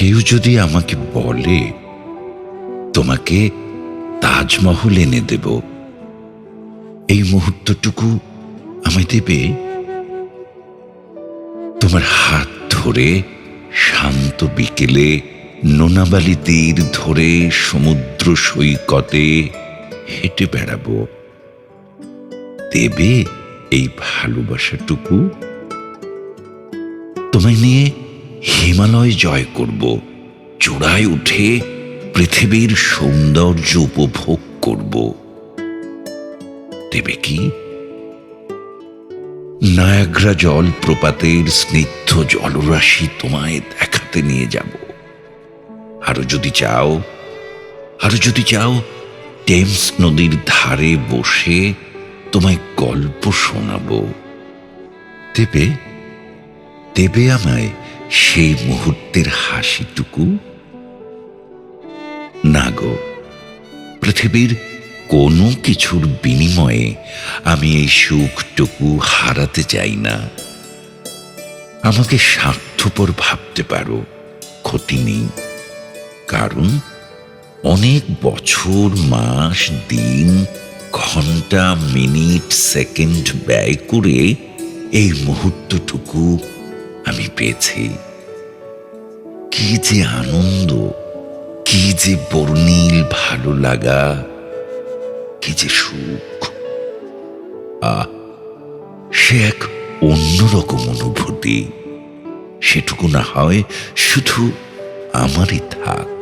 কেউ যদি আমাকে বলে, তোমাকে তাজমহল এনে দেব, এই মুহূর্তটুকু আমায় দেবে? তোমার হাত ধরে শান্ত বিকেলে নোনাবালি তীর ধরে সমুদ্র সৈকতে হেঁটে বেড়াবো। দেবে এই ভালোবাসাটুকু? তোমায় নিয়ে হিমালয় জয় করব, চূড়ায় উঠে পৃথিবীর সৌন্দর্য উপভোগ করব। দেবে কি? নায়াগ্রা জল প্রপাতের স্নিগ্ধ জলরাশি তোমায় দেখাতে নিয়ে যাব। আরও যদি চাও, আরও যদি চাও, টেমস নদীর ধারে বসে তোমায় গল্প শোনাবো। দেবে? দেবে আমায়। সেই মুহূর্তের হাসিটুকু? না গো, পৃথিবীর কোনো কিছুর বিনিময়ে আমি এই সুখটুকু হারাতে চাই না। আমাকে স্বার্থপর ভাবতে পারো, ক্ষতি নেই। কারণ অনেক বছর, মাস, দিন, ঘণ্টা, মিনিট, সেকেন্ড ব্যয় করে এই মুহূর্তটুকু আমি পেয়েছি। কি যে আনন্দ, কি যে বর্ণিল ভালো লাগা, কি যে সুখ। আহ সে এক অন্যরকম অনুভূতি। সেটুকু না হয় শুধু আমারই থাক।